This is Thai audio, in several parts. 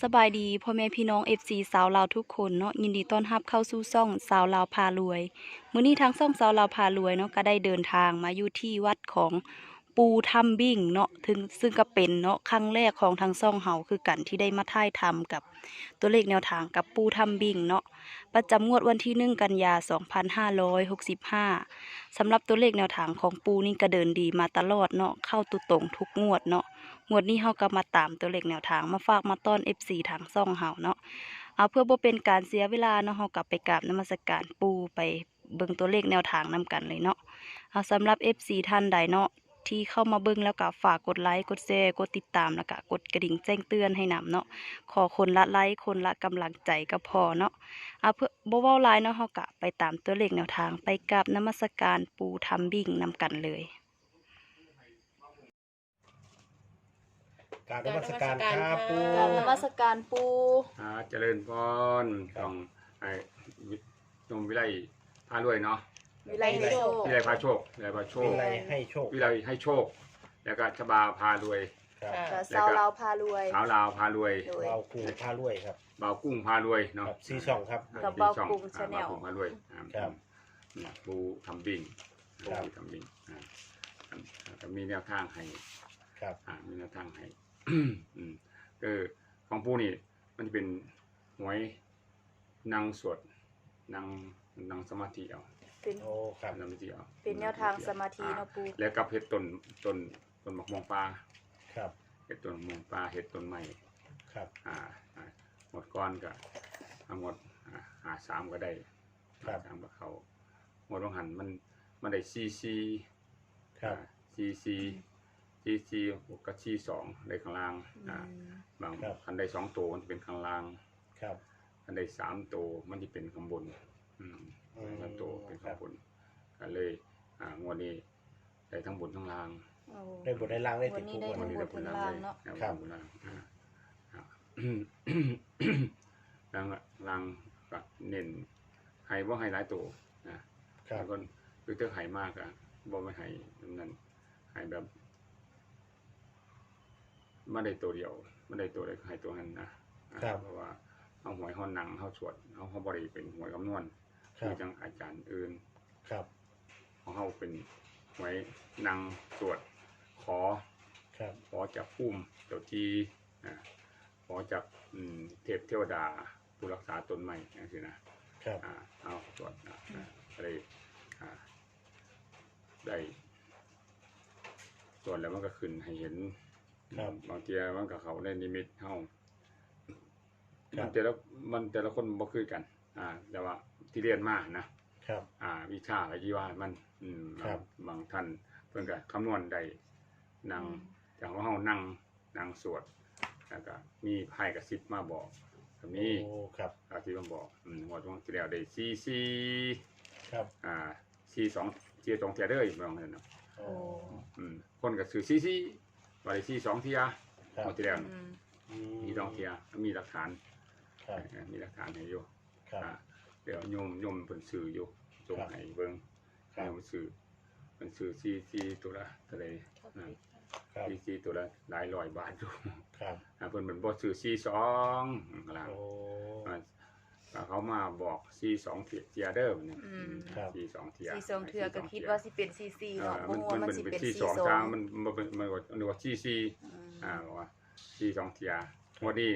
สบายดีพ่อแม่พี่น้อง FC สาวลาวทุกคนเนาะยินดีต้อนรับเข้าสู่ซ่องสาวลาวพารวย มื้อนี้ทางซ่องสาวลาวพารวยเนาะก็ได้เดินทางมาอยู่ที่วัดของ ปูทำบิ่งเนาะถึงซึ่งก็เป็นเนาะครั้งแรกของทางซ่องเฮาคือกันที่ได้มาถ่ายทำกับตัวเลขแนวทางกับปูทำบิ่งเนาะประจำงวดวันที่1กันยา 2565สำหรับตัวเลขแนวทางของปูนี่ก็เดินดีมาตลอดเนาะเข้าตุตรงทุกงวดเนาะงวดนี้เฮาก็มาตามตัวเลขแนวทางมาฝากมาต้อน FC ทางซ่องเฮาเนาะเอาเพื่อบ่เป็นการเสียเวลาเนาะเฮากลับไปกราบนมัสการปูไปเบิ่งตัวเลขแนวทางนำกันเลยเนาะเอาสำหรับ FC ท่านใดเนาะ ที่เข้ามาเบิ่งแล้วก็ฝากกดไลค์กดแชร์กดติดตามแล้วก็กดกระดิ่งแจ้งเตือนให้นำเนาะขอคนละไลค์คนละกำลังใจก็พอเนาะเอาเพื่อบ่เว้าหลายเนาะเฮาก็ไปตามตัวเลขแนวทางไปกราบนมัสการปู่ทำบิ่งนํกันเลยกรารนมัสการครับปูกราบนมัสการปู่อ่าเจริญพรต้องไอ้วินมวิไลพารวยเนาะ วิไลโชค วิไลพาโชควิไลพาโชมีคอะไรให้โชควิไลให้โชค แล้วก็ชบาพารวย ครับกับสาวลาวพารวย สาวลาวพารวยโดยเราคูพารวยครับ บ่าวกุ้งพารวยเนาะกับซีช่องครับอ่กับสี่บ่าวช่องกุ้งอ่ Channel บ่าวกุ้งพารวยอ่าครับเนี่ยปูทำบิ่งครับปูทำบิ่งอ่าก็มีแนวทางให้ ครับอ่ามีแนวทางให้ อืมเออของปูนี่ มันจะเป็นหวยนางสวดนางนางสมาธิเอา เป็นโอ้ครับนางสมาธิเอาเป็นแนวทางสมาธิเนาะปูแล้วกับเห็ดต้นต้นต้นมะม่วงปลาครับเห็ดต้นมะม่วงปลาเห็ดต้นไม้ครับอ่าอ่าหมดก้อนก็เอาหมดอ่าหาสามก็ได้ครับสามกับเขาหมดลงหันมันมันได้ซีซีครับซีซีซีซีกับซีสองได้ข้างล่างอ่าบางครับคันได้สองตัวมันจะเป็นข้างล่างครับคันได้สามตัวมันจะเป็นข้างบน อืมอืมสามตัวเป็นครัข้าบงบนก็เลยอ่างวดนี้ได้ทั้งบนทั้งล่างโอ้ได้บทได้ล่างได้วัถึนงนี้ทุกได้คนทั้งบนทั้งล่างเนาะครับล่างอ่าอ่า ล่างล่างก็เน้นให้ว่าให้หลายตัวนะครับ แล้วก็คือถ้าให้มากอะบ่ไม่ให้นั่นให้แบบไม่ได้ตัวเดียวไม่ได้ตัวใดก็ให้ตัวนั้นนะอ่าครับ เพราะว่าเอาหวยห้อนหนังเขาสวดเอาเขาบริเป็นหวยคำนวณ ครัคืบอจังอาจารย์อื่น ครับของเขาเป็นหวยนางสวดขอ ครับขอจากพุ่มเจ้าทีอ่าขอจากอืมเทพเทวดาผู้รักษาตนใหม่อย่างนี้นะครับอ่าเอาตรวจนะอ่าอะไรอ่าได้ตรวจแล้วมันก็ขึ้นให้เห็นครับบางทีมันก็เขาในนิมิตเฮาครัมับนแต่ละมันแต่ละคนบ่คือกัน อ่าแต่ว่าที่เรียนมานะครับ อ่า วิชาอะไรที่ว่ามัน อืมครับ บางท่านเพิ่นก็คำนวณได้นั่งอย่างว่าเฮานั่งนั่งสวดแล้วก็มีไพ่กระซิบมาบอกแบบนี้โอ้ครับ กระซิบมาบอกอืมงวดที่แล้วได้ซีซีครับอ่าซีสองซีสองเทียเด้ออีกบางนั้นเนาะโอ้อืมคนก็ซื้อซีซีว่าได้ซีสองเทียครับงวดที่แล้วอืมอืมีสองเทียมีหลักฐาน ครับเออมีหลักฐานให้อยู่ ครับอ่าเดี๋ยวโยมโยมเพิ่นซื้ออยู่ส่งครับให้เบิ่งครับโยมซื้อเพิ่นซื้อซีซีตัวละเท่าไหร่อ่าครับซีซีตัวละหลายร้อยบาทอยู่ครับอ่าเพิ่นเป็นบ่ซื้อซีสองกลาง โอ้อ่าอ่าเขามาบอกซีสองเทียเทียเด้อมันเนี่ยอืม ครับ ซีสองเทียสีสองเทือก็คิดว่าสิเป็นซีซีเอเนาะอบ่มันฮู้ว่ามัมันนเป็นสิเป็นเป็นซีซีสองสอทางงมันมันเป็นมันว่านึกว่าซีซีอืมอ่าบอกว่าซีสองเทียงวดนี้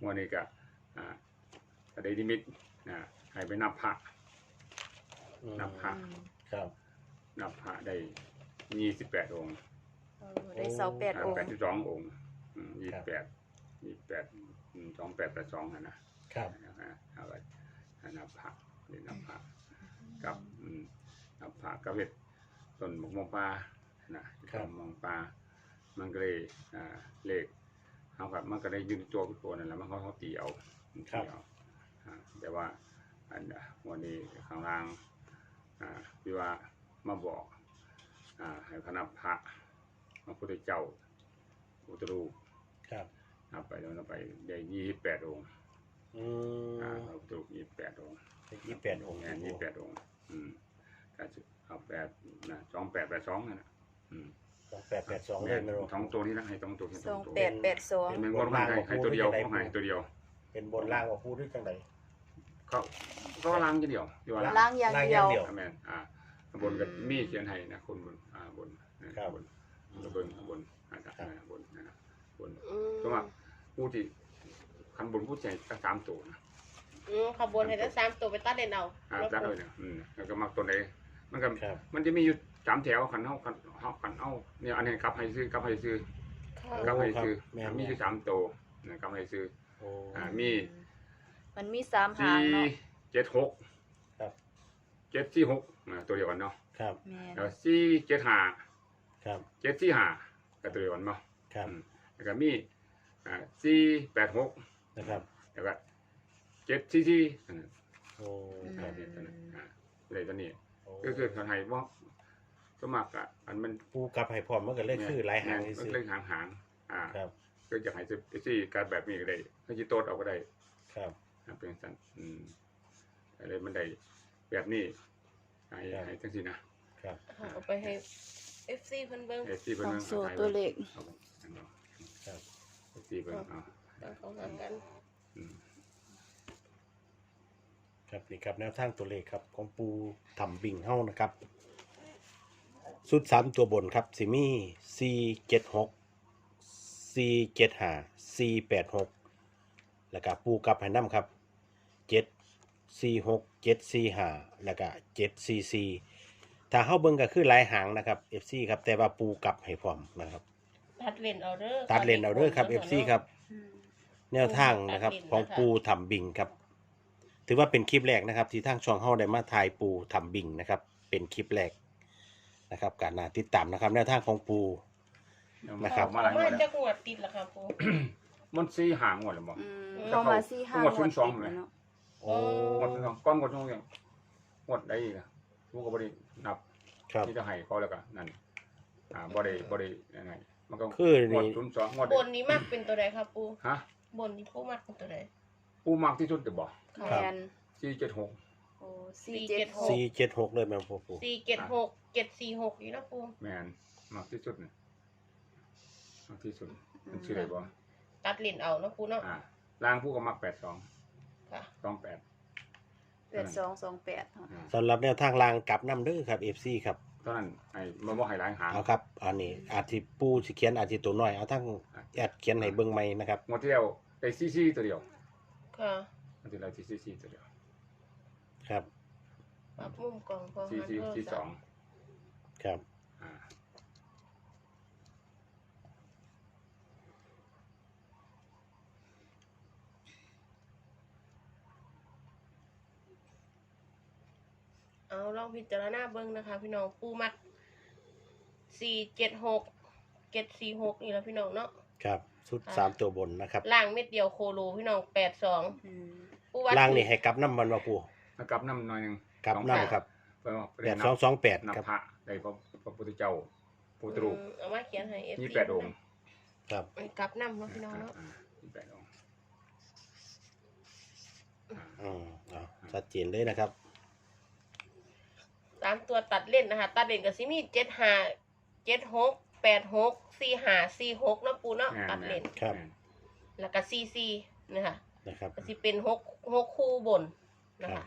งวดนี้ก็อ่า ก็ได้นิมิตอ่าให้ไปนับพระอืมนับพระอืมครับนับพระได้ยี่สิบแปดองค์เออได้เสาแปดองแปดค์ สิบสององค์ยี่สิบแปดยี่สิบแปดสองแปดแปดสองนะครับอ่าเอาไว้ให้นับพระเรียนนับพระ กับอืมนับพระกับเวทต้นหมกมวงปลานะต้นหมกมวงปลามันก็เลยอ่าเลขเอาครับมันก็ได้ยืนตัวตัวนั่นแหละมันเขาเขาตีเอาตีเอาอ่า แต่ว่าอันน่ะวันนี้ข้างล่างอ่าที่ว่ามาบอกอ่าให้พระนับพระพระพุทธเจ้าพุทธรูปครับนับไปแล้วนับไปได้ยี่สิบแปดองค์อือ่ามพระพุทธรูปยี่สิบแปดองค์ยี่สิบแปดองค์งานยี่สิบแปดองค์อืมก็จะเอาแปดนะสองแปดแปดสองนั่นนะอืมสองแปดแปดสองเลยไม่รู้สองตัวนี้นะให้สองตัวให้สองตัวแปดแปดสองเป็นบนล่างให้ให้ตัวเดียวเขาให้ตัวเดียว เป็นบนล่างว่าพูดด้วยจังได เขาก็ล่างจะเดียวอยู่ว่าล่างอย่างเดียวล่างอย่างเดียวแมนอ่าบนกับมีเขียนให้นะคนบนอ่าบนนะครับ บนบนบนอ่าอ่าบนนะบนอืมเพราะว่าผู้ที่คันบนผู้ใจตั้งสามตัวนะ อืมขบวนให้ทั้งสามตัวไปตัดเด่นเอาอ่าจักเลยเนี่ยอืมแล้วก็มักตัวไหนมันก็ครับ มันจะมีอยู่สามแถวคันเฮาคันเฮาคันเฮาเนี่ยอันนี้กลับให้ซื้อกลับให้ซื้อค่ะ กลับให้ซื้อแม่นๆ มีอยู่สามตัวนะกลับให้ซื้อโอ้ อ่ามี มันมีสามหาสี่งเนาะเจ็ดหกครับ เจ็ดสี่หกอ่าตัวเดียวกันเนาะครับแม่นแล้วสี่เจ็ดห้าครับเจ็ดสี่ห้าก็ตัวเดียวกันเนาะครับอืมแล้วก็มีอ่าสี่แปดหกนะครับแล้วก็เจ็ดสี่สี่อันนั้นโอ้คครัรับบนี่ตัวนั้นอ่าเลยตัวนี้ โอ้ก็คือคนไทยว่าสมัครอะอันมันปูกลับให้พร้อมมันก็เลยคือหลายหางมันซื่อเรื่องหางหางอ่าครับก็อยากให้ซื้อซี่การแบบนี้ก็ได้ให้จีโต้เอาก็ได้ครับอ่า เป็นสันอืมอะไรมันได้แบบนี้ให้ให้ทั้งสินะครับเอาไปให้ FC เพิ่นเบิ่งเอซี่เป็นของเรื่องโซ่ตัวเลขเอาเอาเอาครับเอซี่เป็นเอาตั้งของางกันครับนี่ครับแนวทางตัวเลขครับ ของปูทำบิ่งเฮ้านะครับสุดสามตัวบนครับสิมีสี่เจ็ดหกสี่เจ็ดห้าสี่แปดหก แล้วก็ปูกลับให้น้ำครับเจ็ดสี่หกเจ็ดสี่ห้าแล้วก็เจ็ดสี่สี่ถ้าเข้าเบิ่งก็คือหลายหางนะครับ FC ครับแต่ว่าปูกลับให้พร้อมนะครับ ตัดเลนเอาเด้อตัดเลนเอาเด้อครับ FC ครับ อืม แนวทางนะครับตัดเลนนะคะของปูทำบิงครับ ถือว่าเป็นคลิปแรกนะครับ ที่ทางช่องเฮาได้มาถ่ายปูทำบิงนะครับ เป็นคลิปแรกนะครับ การนาติดตามนะครับ แนวทางของปู นะครับ มาหลายงวดมาแล้วจากงวดติดล่ะครับปู มันซี่หางหมดเลยบอกอืมอืมเข้ามาสี่ห้าหมดงศูวดนย์สองติดเลยเนาะโอ้หมดสองก้อนหมดทุกอย่างหมดได้อีกอะผู้ก็บรินับครับที่จะให้เขาแล้วก็นั่นอ่าบริบริยังไงมันก็คือนี่หมดศูนย์สองหมดบนนี้มักเป็นตัวใดครับปูฮะบนนี้ปูมักเป็นตัวใด ผู้มากที่สุดจะบอกค่ะแมนสี่เจ็ดหกโอ้สี่เจ็ดหกสี่เจ็ดหกเลยแม่ปูปูสี่เจ็ดหกเจ็ดสี่หกอยู่นะปูแมนมากที่สุดน่ะมากที่สุดมันชื่ออะไรบ่ ตัดเลนเอาเนาะปูเนาะอ่าล่างผู้ก็มักแปดสองค่ะ สองแปดแปดสองสองแปดเนาะอ่าสำหรับแนวทางรางกลับน้ำเด้อครับ FC ครับตอนนั้นไอ้มาบอกให้หลายหางเอาครับ อันนี้อาจจะปูสิเขียนอาจจะตัวน้อย เอาทั้งแอดเขียนให้เบิ่งใหม่นะครับหมดที่แล้วได้ซีซีตัวเดียวค่ะหมดที่แล้วซีซีตัวเดียว ครับ ปรับมุมกล่องพอซีหันซีโทรซีสศัอพงท์ครับ อ่า เอาลองพิจารณาเบิ้งนะคะ พี่น้องปูมักสี่เจ็ดหกเจ็ดสี่หกนี่แหล้วพี่น้องเนาะครับสุดสามตัวบนนะครับล่างเม็ดเดียวโคโลพี่น้องแปดสองอืมปูวัดล่างนี่ให้กลับน้ำมันมาปูแล้วกลับน้ำหน่อยหนึงกลับสองน้ำครับเพื่อว่าแปดสองสองแปดนับครับพระได้พระพระพุทธเจ้าพุทธรูปอืมเอามาเขียนให้เอฟยี่ซีแปดองค์ครับกลับน้ำเนาะพี่น้องเนาะยี่แปดองค์อืมเอาชัดเจนเลยนะครับ ตามตัวตัดเล่นนะคะ ตัดเล่นกับซิมีเจ็ดห้าเจ็ดหกแปดหกสี่ห้าสี่หกเนาะปูเนาะแม่นตัดเล่น ครับแม่นแล้วก็ซีซีนะคะนะครับ ก็สิเป็นหกหกคู่บนนะครัคะ บ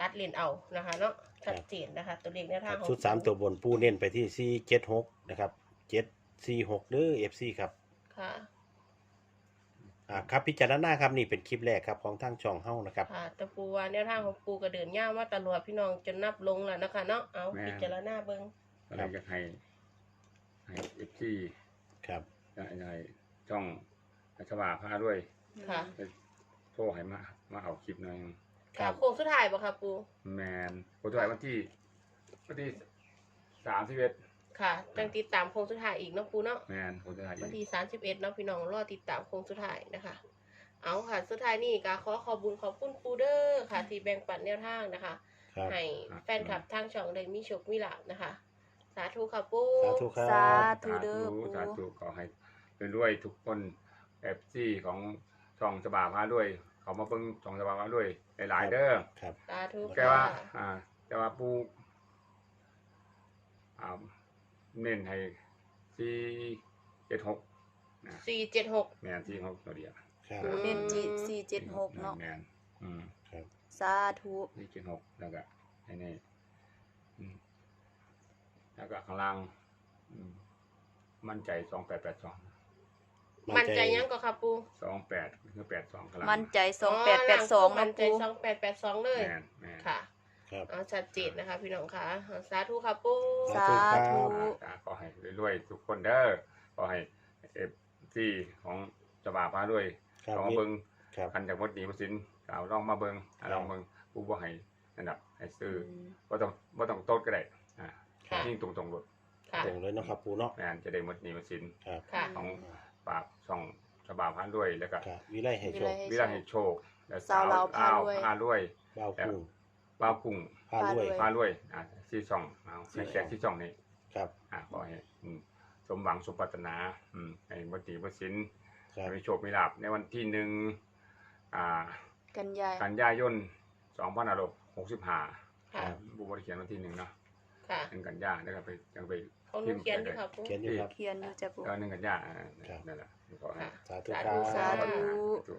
ตัดเลนเอานะคะ เนาะครับชัดเจนนะคะ ตัวเลขแนวทางของชุดสามตัวบนปูเน้นไปที่สี่เจ็ดหกนะครับเจ็ดสี่หกเด้อเอฟซีครับ ค่ะ อ่าครับพิจารณาครับนี่เป็นคลิปแรกครับของทางช่องเฮ้านะครับค่ะแต่ปูว่าแนวทางของปูก็เดินย่าวมาตลอดพี่น้องจนนับลงแล้วนะคะเนาะเอาพิจารณาเบิ้งอะไรจะให้ให้เอฟซีครับให้ช่องรัชบาพาด้วยค่ะโทรให้มามาเอาคลิปหน่อยหนึ่งครัค่ะบโค้งสุดท้ายบ่ค่ะปูแมนผมถ่ายวันที่วันที่สามสิบเอ็ด ค่ะจังติดตามโค้งสุดท้ายอีกเนาะปูเนาะแมนผมถ่ายวันอีที่กสามสิบเอ็ดเนาะพี่น้องรอติดตามโค้งสุดท้ายนะคะ เอาค่ะสุดท้ายนี่ก็ขอขอบคุญขอบคุณปูเดอร์ค่ะ ที่แบ่งปันแนวทางนะคะ ครับ ให้แฟนคลับทางช่องได้มีโชคมีลาภนะคะ สาธุค่ะปู สาธุครัสาบธุเด้อปู สาธุขอให้เป็นด้วยทุกคนเอฟซีของช่องฉบาพาด้วยเขามาเบิ่งช่องฉบาพาด้วยหลายๆเด้อครับ สาธุแกว่า อ่าแกว่าปูอ่า เน้นให้สี่เจ็ดหกนะสี่เจ็ดหกแม่นสี่หกตัวเดียวครับอืมเน้นจีสี่เจ็ดหกเนาะแม่นอืมครับ สาธุสี่เจ็ดหกแล้วก็ไอ้นี่อืมแล้วก็ข้างล่างอืมมั่นใจสองแปดแปดสองมันใจยังก็ค่ะปูสองแปดคือแปดสองข้างล่างมั่นใจสองแปดแปดสองมัเนาะนใจปูสองแปดแปดสองเลย แม่นแม่นค่ะ ครับ เอาชัดเจนนะคะ พี่น้องค่ะเอาสาธุค่ะปูสาธุ อ่าขอให้รวยๆทุกคนเด้อขอให้เอฟซีของจะบาพาด้วยครับลองมาเบิงครับคันจากมดดีมาสินกล่าวลองมาเบิงอะลองเบิงผู้บ่ให้นั่นน่ะให้ซื้ออมบ่ต้องบ่ต้องโต๊ดก็ได้อ่าค่ะยิ่งตรงตรงๆรถค่ะตรงเลยเนาะครับปูเนาะแม่นจะได้มดดีมาสินครับค่ะ ของปากช่องจะบาพาด้วยแล้วก็ครับวิไลให้โชควิลาให้โชคแล้วสาวลาวพาอ้ด้วย พาด้วย บ่าวกุ้ง บ้าวกุ้งพาด้วยพาด้วยอ่าที่ช่องเอาให้แขกที่ช่องนี้ครับ อ่าขอให้อืมสมหวังสมปรารถนาอืมให้มดดีมาสินครับ มีโชคมีลาภในวันที่หนึ่งอ่า กันยายกันยายนสองพันหกสิบห้าค่ะ บุบริเขียนวันที่หนึ่งเนาะค่ะหนึ่งกันยาแล้วก็ไปยังไป ของหนูเขียนด้วยค่ะปู เขียนอยู่ครับ เขียนอยู่จ้ะปู เออหนึ่งกันยาอ่าครับ นั่นแหละขอให้ ค่ะ สาธุสาครัธุ บ สาธุธุ